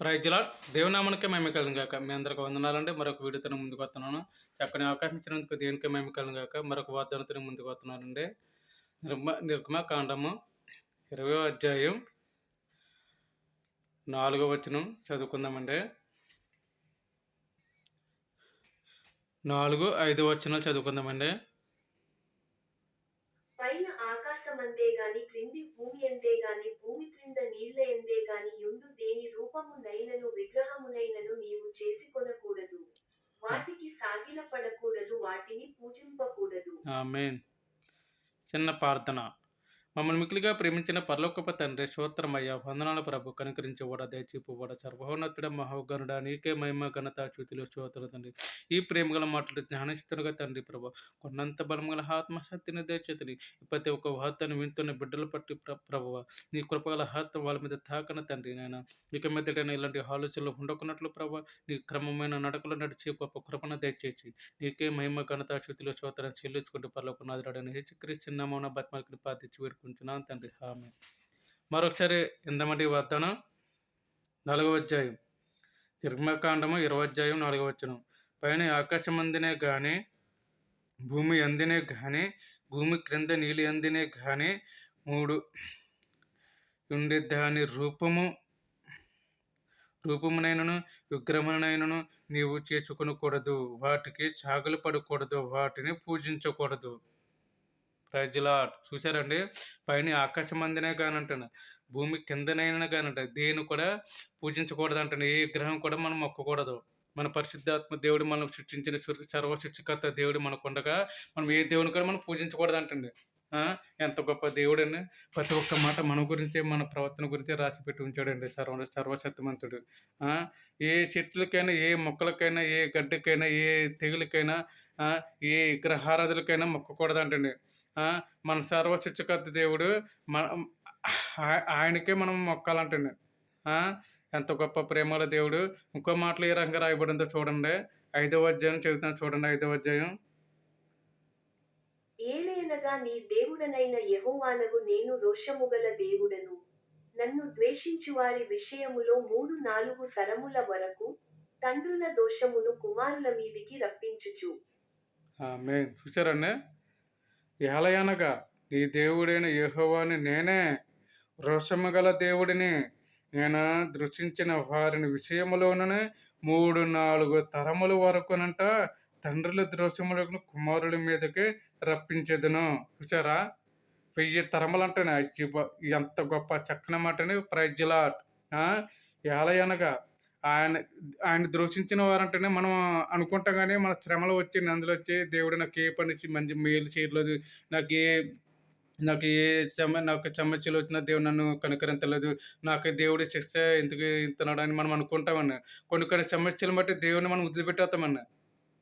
ప్రైజ్లా దేవునామనికే మేము కలను గాక. మీ అందరికి వందనాలండి. మరొక వీడియోతో ముందుకు వస్తున్నాను. చక్కని అవకాశం ఇచ్చినందుకు దేనికే మేము కలిగిన గాక? మరొక వాగ్దానంతో ముందుకు వస్తున్నానండి. నిర్మ నిర్గమ కాండము ఇరవై అధ్యాయం నాలుగో వచనం చదువుకుందామండి. నాలుగు ఐదు వచనాలు చదువుకుందామండి. ఆకాశమంతే గాని క్రింది భూమి ఎంతే గాని భూమి క్రింద నీళ్ళ ఎందే గాని యుండు దేని రూపమునైనను విగ్రహమునైనను నీవు చేసుకొనకూడదు. వాటికి సాగిలపడకూడదు వాటిని పూజింపకూడదు. ఆమెన్. చిన్న ప్రార్థన. మమ్మల్ని మిక్కులుగా ప్రేమించిన పరలోకప తండ్రి స్తోత్రమయ్య వందనాల ప్రభు. కనుకరించి కూడా దయచూపు కూడా సర్వోన్నతుడ మహోగనుడ నీకే మహిమ ఘనత చ్యుతులు స్తోత్రులు తండ్రి. ఈ ప్రేమగల మాటలు జ్ఞానశక్తులుగా తండ్రి ప్రభు. కొన్నంత బలముగల ఆత్మశక్తిని దయచేతని ప్రతి ఒక్క వార్తను వింటున్న బిడ్డలు పట్టి ప్రభువ నీ కృపగల హస్తం వాళ్ళ మీద తాకన తండ్రి నేను ఇక మీదటైనా ఇలాంటి ఆలోచనలు ఉండకున్నట్లు ప్రభు నీ క్రమమైన నడకలు నడిచి గొప్ప కృపణ దయచేసి నీకే మహిమ ఘనత స్థుతిలో స్తోత్రం చెల్లించుకుంటూ పర్లోక నాదురాడని హెచ్చుక్రీస్తున్నామన్న బతిమలకి ప్రార్థించి వేడుకుంటున్నాను తండ్రి. ఆమె మరొకసారి ఎంతమంది వద్దాను నాలుగవ అధ్యాయం. తిరుమకాండము ఇరవై అధ్యాయం నాలుగవ పైన ఆకాశం అందినే కానీ భూమి అందినే కానీ భూమి క్రింద నీళ్ళు అందినే కానీ మూడు ఉండే దాని రూపము రూపమునైనను విగ్రహమునైనను నీవు చేసుకొనకూడదు. వాటికి సాగులు పడకూడదు. వాటిని పూజించకూడదు. ప్రజలాట్ చూసారండి పైన ఆకాశం అందినే కానంటాను భూమి కిందనైనా కానంట దేని కూడా పూజించకూడదు అంటాను ఏ గ్రహం కూడా మనం మొక్కకూడదు. మన పరిశుద్ధాత్మ దేవుడు మనం సృష్టించిన సర్వ సృష్టికర్త దేవుడు మనకు ఉండగా మనం ఏ దేవుని కూడా మనం పూజించకూడదు అంటండి ఎంత గొప్ప దేవుడని ప్రతి ఒక్క మాట మన గురించే మన ప్రవర్తన గురించే రాసి పెట్టి ఉంచాడండి సర్వ సర్వశక్తిమంతుడు. ఏ చెట్లకైనా ఏ మొక్కలకైనా ఏ గడ్డకైనా ఏ తెగులకైనా ఏ గ్రహారాధులకైనా మొక్కకూడదు అంటండి మన సర్వ దేవుడు మన ఆయనకే మనం మొక్కాలంటండి. ఎంత గొప్ప ప్రేమల దేవుడు. ఇంకో మాటలు ఏ రంగా రాయబడిందో చూడండి. ఐదవ అధ్యాయం చదువుతాను చూడండి ఐదవ అధ్యాయం. అనగా నీ దేవుడనైన యహోవానగు నేను రోషముగల దేవుడను. నన్ను ద్వేషించు వారి విషయములో మూడు నాలుగు తరముల వరకు తండ్రుల దోషమును కుమారుల మీదికి రప్పించుచు. ఆమె చూసారండి ఏలయనగా నీ దేవుడైన యహోవాని నేనే రోషము గల దేవుడిని. నేను దృష్టించిన వారిని విషయములోనే మూడు నాలుగు తరముల వరకునంట తండ్రుల దోషములను కుమారుల మీదకే రప్పించేదను. చూసారా వెయ్యి తరములు అచ్చి ఎంత గొప్ప చక్కని మాటని ప్రజలా ఏలయనగా. ఆయన ఆయన ద్రోషించిన వారంటేనే మనం అనుకుంటాం కానీ మన శ్రమలు వచ్చి నందులు వచ్చి దేవుడు నాకు ఏ పని మంచి మేలు చేయలేదు నాకు ఏ నాకు ఏ సమ నాకు సమస్యలు వచ్చినా దేవుడు నన్ను కనుకరించలేదు. నాకు దేవుడి శిక్ష ఎందుకు ఇంతనాడు అని మనం అనుకుంటామన్న. కొన్ని కొన్ని సమస్యలు బట్టి దేవుడిని మనం వదిలిపెట్టేస్తామన్నా.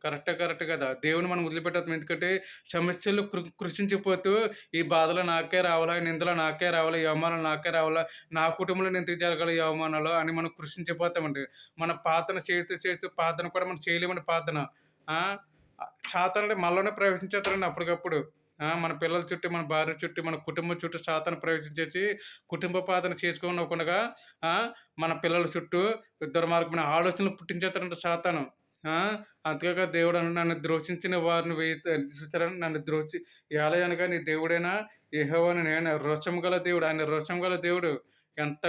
కరెక్టే కరెక్ట్ కదా. దేవుని మనం వదిలిపెట్టేస్తాం ఎందుకంటే సమస్యలు కృ కృషించిపోతూ ఈ బాధలు నాకే రావాలా నిందలు నాకే రావాలా ఈ అవమానాలు నాకే రావాలా నా కుటుంబంలో నేను జరగాలి అవమానాలు అని మనం కృషించిపోతామండి. మన పాతన చేస్తూ చేస్తూ ప్రార్థన కూడా మనం చేయలేమండి పాతన సాతానంటే మనలోనే ప్రవేశించేస్తారండి అప్పటికప్పుడు. మన పిల్లల చుట్టూ మన భార్య చుట్టూ మన కుటుంబం చుట్టూ శాతాన్ని ప్రవేశించేసి కుటుంబ పాదన చేసుకోకుండా మన పిల్లల చుట్టూ దుర్మార్గమైన ఆలోచనలు పుట్టించేస్తారంట శాతాను అంతేకాక దేవుడు అన్న నన్ను ద్రోషించిన వారిని వేయి చూసారని నన్ను ద్రోషి ఏలయనగా నీ దేవుడైనా ఏహోవని నేను రోషం గల దేవుడు ఆయన రోషం గల దేవుడు. ఎంత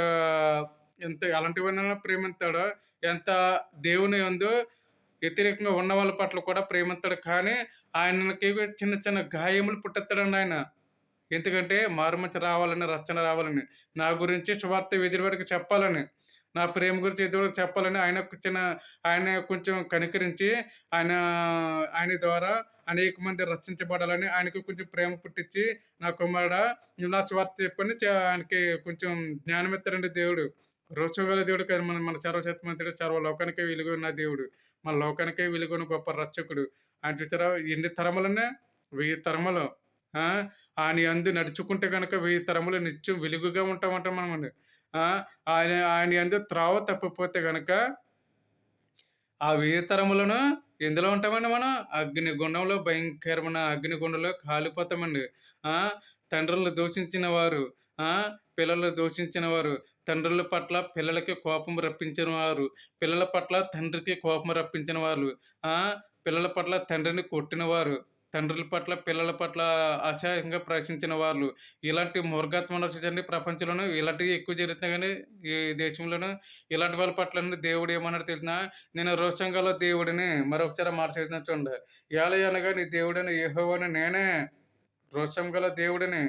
ఎంత ఎలాంటివైనా ప్రేమిస్తాడో ఎంత దేవుని ఉందో వ్యతిరేకంగా ఉన్న వాళ్ళ పట్ల కూడా ప్రేమిస్తాడు కానీ ఆయనకి చిన్న చిన్న గాయములు పుట్టిస్తాడండి ఆయన. ఎందుకంటే మారుమచ్చ రావాలని రచన రావాలని నా గురించి సువార్త ఎదురువాడికి చెప్పాలని. నా ప్రేమ గురించి ఎదురువాడికి చెప్పాలని ఆయన చిన్న ఆయన కొంచెం కనికరించి ఆయన ఆయన ద్వారా అనేక మంది రక్షించబడాలని ఆయనకు కొంచెం ప్రేమ పుట్టించి నా కుమారుడా నువ్వు నా స్వార్థ చెప్పని ఆయనకి కొంచెం జ్ఞానం ఇస్తారండి దేవుడు రోషగల దేవుడు కాదు మన మన సర్వశక్తిమంతుడు సర్వ లోకానికే వెలుగున్న దేవుడు. మన లోకానికే వెలుగున్న గొప్ప రక్షకుడు. ఆయన చూసారా? ఎన్ని తరములనే వెయ్యి తరములు. ఆయన అందు నడుచుకుంటే కనుక వెయ్యి తరములు నిత్యం వెలుగుగా ఉంటామంట మనం. ఆ, ఆయన ఆయన అందు త్రావ తప్పిపోతే కనుక ఆ వెయ్యి తరములను ఎందులో ఉంటామండి మనం? అగ్ని గుండంలో భయంకరమైన అగ్ని గుండంలో కాలిపోతామండి. తండ్రులను దూషించిన వారు పిల్లలు దూషించిన వారు తండ్రుల పట్ల పిల్లలకి కోపం రప్పించిన వారు పిల్లల పట్ల తండ్రికి కోపం రప్పించిన వాళ్ళు పిల్లల పట్ల తండ్రిని కొట్టిన వారు తండ్రుల పట్ల పిల్లల పట్ల అసహ్యంగా ప్రశ్నించిన వాళ్ళు. ఇలాంటి మూర్ఘత్వం చూడండి ప్రపంచంలోనూ ఇలాంటివి ఎక్కువ జరుగుతున్నాయి కానీ ఈ దేశంలోనూ ఇలాంటి వాళ్ళ పట్ల దేవుడు ఏమన్నాడు తెలిసిన? నేను రోషంగల దేవుడిని మరొకసారి మాట చేసిన చూడండి అనగా నీ దేవుడని యెహోవాని నేనే రోషం గల దేవుడిని.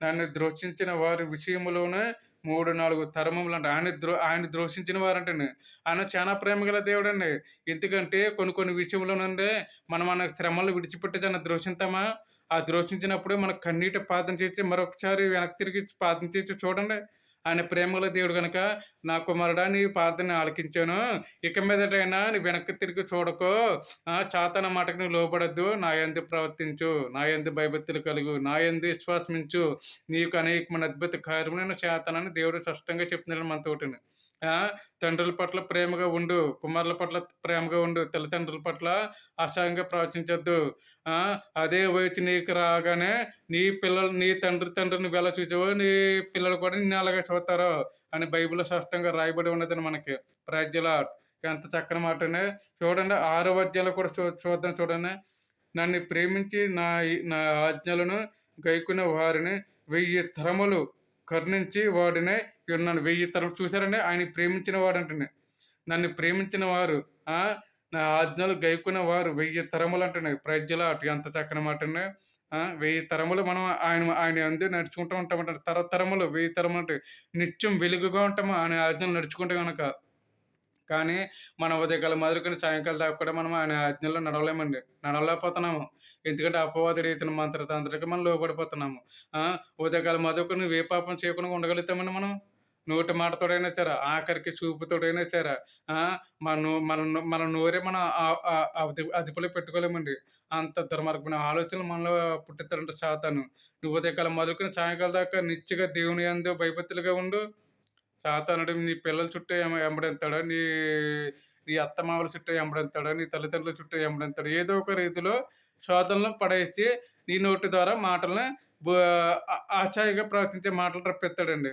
నన్ను ద్రోషించిన వారి విషయంలోనే మూడు నాలుగు తరమములు అంటే ఆయన ద్రో ఆయన ద్రోషించిన వారంటండి ఆయన చాలా ప్రేమ గల దేవుడండి. ఎందుకంటే కొన్ని కొన్ని విషయంలోనండి మనం మన శ్రమలు విడిచిపెట్టి దాన్ని ద్రోషిస్తామా ఆ ద్రోషించినప్పుడు మన కన్నీటి పాదం చేసి మరొకసారి వెనక్కి తిరిగి పాదం చేసి చూడండి. ఆయన ప్రేమగల దేవుడు కనుక నా కుమారుడా నీ ప్రార్థన ఆలకించాను. ఇక మీదటైనా నీ వెనక్కి తిరిగి చూడకో. చాతన మాటకు నువ్వు లోబడద్దు. నా ఎందు ప్రవర్తించు. నా ఎందు భయభక్తులు కలుగు. నా ఎందు విశ్వాసమించు. నీకు అనేకమైన అద్భుత కార్యములను చేతనని దేవుడు స్పష్టంగా చెప్తున్నాడు మనతోటిని తండ్రుల పట్ల ప్రేమగా ఉండు. కుమారుల పట్ల ప్రేమగా ఉండు. తల్లిదండ్రుల పట్ల అసహ్యంగా ప్రవర్తించద్దు. అదే వయసు నీకు రాగానే నీ పిల్లలు నీ తండ్రి తండ్రిని ఎలా చూసావో నీ పిల్లలు కూడా నిన్ను అలాగే చూస్తారో అని బైబిల్లో స్పష్టంగా రాయబడి ఉన్నదని మనకి ప్రజల ఎంత చక్కని మాటనే. చూడండి ఆరు వద్యాలు కూడా చూ చూద్దాం చూడండి. నన్ను ప్రేమించి నా నా ఆజ్ఞలను గైకునే వారిని వెయ్యి తరములు కరుణించి వాడినే నన్ను వెయ్యి తరం చూసారండి ఆయన ప్రేమించిన వాడు నన్ను ప్రేమించిన వారు నా ఆజ్ఞలు గైకున్న వారు వెయ్యి తరములు అంటున్నాయి. ప్రజలు అటు ఎంత చక్కని మాట వెయ్యి తరములు మనం ఆయన ఆయన అందు నడుచుకుంటూ ఉంటామంట తరతరములు వెయ్యి తరములు అంటే నిత్యం వెలుగుగా ఉంటాము? ఆయన ఆజ్ఞలు నడుచుకుంటే కనుక కానీ మన ఉదయకాల మొదలుకొని సాయంకాలం దాకా కూడా మనం ఆయన ఆజ్ఞల్లో నడవలేమండి. నడవలేకపోతున్నాము. ఎందుకంటే అపవాది రీతిన మంత్రతంత్రకి మనం లోపడిపోతున్నాము ఉదయకాల ఉదయకాలం ఏ పాపం చేయకుండా ఉండగలుగుతామండి మనం. నోటి మాటతోడైనా సరే ఆఖరికి చూపుతోడైనా సరే మన నో- మన నో- మన నోరే మనం ఆ- అది అదుపులో పెట్టుకోలేమండి. అంత దుర్మార్గమైన ఆలోచనలు మనలో పుట్టిస్తారంటే శాతాను నువ్వు దగ్గర మొదలుకుని సాయంకాలం దాకా నిత్యగా దేవుని అందు భయపత్తులుగా ఉండు. సాతానుడు నీ పిల్లల చుట్టూ ఎంబడెంతాడా నీ నీ అత్తమామల చుట్టూ ఎంబడెంతాడా నీ తల్లిదండ్రుల చుట్టూ ఎంబడెంతాడు ఏదో ఒక రీతిలో శోధనలో పడేసి నీ నోటి ద్వారా మాటలను ఆశ్చర్యంగా ప్రవర్తించే మాటలు రప్పిస్తాడండి.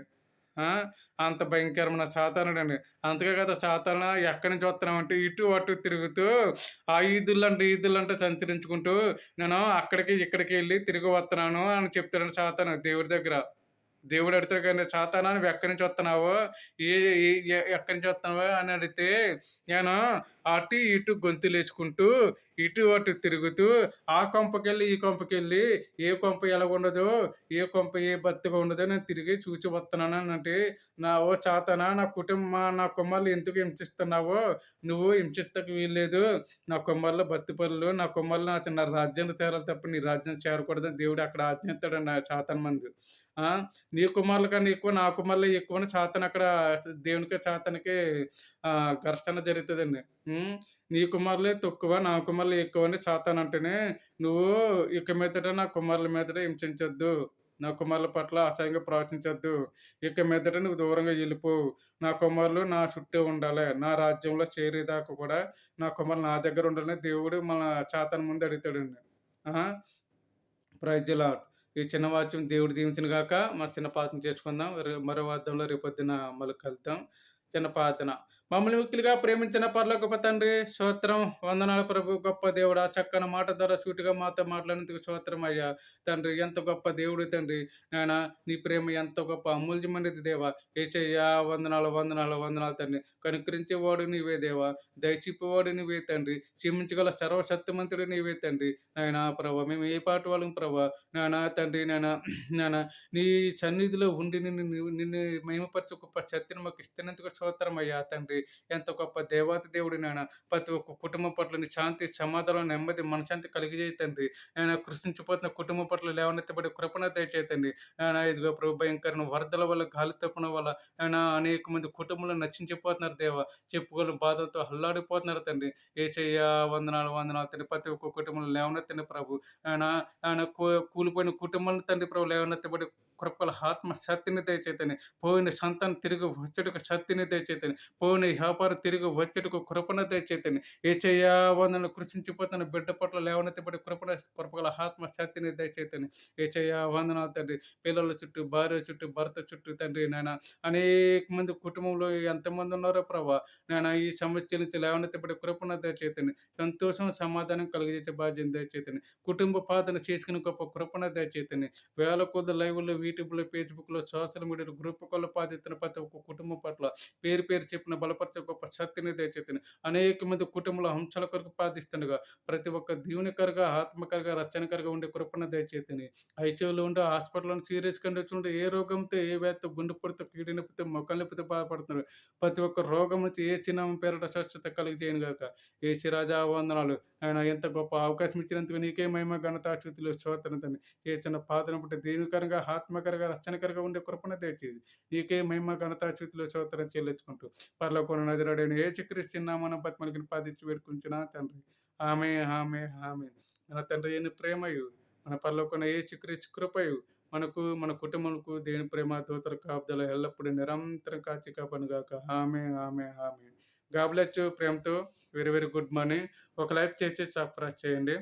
అంత భయంకరమైన సాతానుడు అండి అంతకే కదా సాతాన ఎక్కడి నుంచి వస్తున్నామంటే ఇటు అటు తిరుగుతూ ఆ ఈదులు అంటే సంచరించుకుంటూ నేను అక్కడికి ఇక్కడికి వెళ్ళి తిరిగి వస్తున్నాను అని చెప్తాడు సాతాను దేవుడి దగ్గర. దేవుడు అడుగుతాడు కానీ సాతానా నువ్వు ఎక్కడి నుంచి వస్తున్నావో? ఏ ఎక్కడి నుంచి వస్తున్నావో? అని అడిగితే నేను అటు ఇటు గొంతు లేచుకుంటూ ఇటు అటు తిరుగుతూ ఆ కొంపకెళ్ళి ఈ కొంపకెళ్ళి ఏ కొంప ఎలా ఉండదో ఏ కొంప ఏ బతుగా ఉండదో నేను తిరిగి చూసి వస్తున్నాను అని అంటే నా ఓ చాతనా నా కుటుంబ నా కుమ్మలు ఎందుకు హింసిస్తున్నావో? నువ్వు హింసిస్తకు వీల్లేదు. నా కుమ్మల్లో బత్తి పనులు నా కుమారులు నా చిన్న రాజ్యాన్ని చేరాలి తప్ప నీ రాజ్యం చేరకూడదని దేవుడు అక్కడ ఆజ్ఞిస్తాడు నా చాతన మందు. నీ కుమారుల కన్నా ఎక్కువ నా కుమారులే ఎక్కువ చాతన అక్కడ దేవునికి చాతనకి ఘర్షణ జరుగుతుందండి. నీ కుమారులే తక్కువ నా కుమారులు ఎక్కువ అని చాతాను అంటేనే నువ్వు ఇక మీదట నా కుమారుల మీదట హింసించొద్దు. నా కుమారుల పట్ల అసహ్యంగా ప్రవర్తించొద్దు. ఇక మీదట నువ్వు దూరంగా వెళ్ళిపో. నా కుమారులు నా చుట్టూ ఉండాలి. నా రాజ్యంలో చేరేదాకా కూడా నా కుమారులు నా దగ్గర ఉండాలని దేవుడు మన చాతన ముందు అడుగుతాడండి. ప్రజల ఈ చిన్న వాక్యం దేవుడు దీవించిన గాక మరి చిన్న ప్రార్థన చేసుకుందాం. మరో వాద్యంలో రేపొద్దున మళ్ళీ కలుద్దాం. చిన్న ప్రార్థన. మమ్మల్ని మిక్కిలిగా ప్రేమించిన పరలోకప తండ్రి స్తోత్రం వందనాల ప్రభు. గొప్ప దేవుడా చక్కని మాట ద్వారా సూటిగా మాతో మాట్లాడినందుకు స్తోత్రం అయ్యా. తండ్రి ఎంత గొప్ప దేవుడు తండ్రి. నాయన నీ ప్రేమ ఎంత గొప్ప అమూల్యమైనది దేవా. ఏసయ్యా వందనాలు వందనాలు వందనాలు తండ్రి. కనుకరించేవాడు నీవే దేవా. దయచిప్పేవాడు నీవే తండ్రి. క్షమించగల సర్వశక్తిమంతుడు నీవే తండ్రి. నాయన ప్రభా మేము ఏ పాట వాళ్ళం ప్రభా? నాయన తండ్రి నాయన నాయన నీ సన్నిధిలో ఉండి నిన్ను నిన్ను- నిన్ను గొప్ప శక్తిని మాకు ఇస్తున్నందుకు స్తోత్రం అయ్యా తండ్రి. ఎంత గొప్ప దేవాతి దేవుడు నాయన. ప్రతి ఒక్క కుటుంబం పట్ల శాంతి సమాధానం నెమ్మది మనశాంతి కలిగజేయ తండ్రి. ఆయన కృషించిపోతున్న కుటుంబం పట్ల లేవనెత్తబడి కృపణ దయచేతండి ఆయన ఇదిగో ప్రభు భయంకరమైన వరదల వల్ల గాలి తప్పన వల్ల ఆయన అనేక మంది కుటుంబంలో నచ్చించిపోతున్నారు దేవ. చెప్పుకోలేని బాధలతో హల్లాడిపోతున్నారు తండ్రి. ఏచయ్య వందనాలు వందనాలు తండ్రి. ప్రతి ఒక్క కుటుంబంలో లేవనెత్తండి ప్రభు. ఆయన ఆయన కూలిపోయిన కుటుంబాలను తండ్రి ప్రభు లేవనెత్తబడి కృపల ఆత్మ శక్తిని దయచేతని. పోయిన సంతానం తిరిగి వచ్చేటకు శక్తిని దయచేతని. పోయిన వ్యాపారం తిరిగి వచ్చేటకు కృపణ దయచేతని. ఏ వందనలు కృషించిపోతున్న బిడ్డ పట్ల లేవనెత్తబడి కృపణ కృపగల ఆత్మ శక్తిని దయచేతని. ఏ వందనాలు తండ్రి. పిల్లల చుట్టూ భార్య చుట్టూ భర్త చుట్టూ తండ్రి నాయన. అనేక మంది కుటుంబంలో ఎంతమంది ఉన్నారో ప్రభా. నేను ఈ సమస్య నుంచి లేవనెత్తబడి కృపణ దయచేతని. సంతోషం సమాధానం కలిగించే బాధ్యత దయచేతని. కుటుంబ పాదన చేసుకుని గొప్ప కృపణ దయచేతని. వేల కొద్ది లైవ్లో యూట్యూబ్లో ఫేస్బుక్లో సోషల్ మీడియాలో గ్రూప్ కొల్ల బాధితున్న ప్రతి ఒక్క కుటుంబం పట్ల పేరు పేరు చెప్పిన బలపరిచే గొప్ప శక్తిని దయచేతని అనేక మంది కుటుంబంలో హంసల కొరకు బాధిస్తుండగా ప్రతి ఒక్క దీవునికరగా ఆత్మకరగా రచనకరగా ఉండే కృపణ దయచేతని ఐసీయూలో ఉండే హాస్పిటల్లో సీరియస్ కండిషన్ ఉండే ఏ రోగంతో ఏ వ్యాధితో గుండె పొడితో కీడి నొప్పితో మొక్కలు నొప్పితో బాధపడుతున్నారు. ప్రతి ఒక్క రోగం నుంచి ఏ చిన్న పేరట స్వచ్ఛత కలిగి చేయను గాక. ఏ రాజా వందనాలు. ఆయన ఎంత గొప్ప అవకాశం ఇచ్చినందుకు నీకే మహిమ ఘనత స్థుతులు స్తోత్రంతని ఏ చిన్న పాత్రను బట్టి దీనికరంగా ఆత్మకరంగా రక్షణకరంగా ఉండే కృపణ తెచ్చేది నీకే మహిమ ఘనత స్థుతులు స్తోత్రం చెల్లించుకుంటూ పర్లోకొన నదిరాడైన ఏ చిక్రిస్తున్నామన్న బతిమలికి పాదించి వేడుకుంటున్నా తండ్రి. ఆమె ఆమె ఆమె మన తండ్రి అయిన ప్రేమయు మన పర్లోకొన ఏ చిక్రిచి కృపయు మనకు మన కుటుంబంకు దేని ప్రేమ దూతల కాపుదల ఎల్లప్పుడూ నిరంతరం కాచి కాపనుగాక ఆమె ఆమె ఆమె గాబ్లెచ్చు ప్రేమతో వెరీ వెరీ గుడ్ మార్నింగ్. ఒక లైఫ్ చేసి సఫరా చేయండి.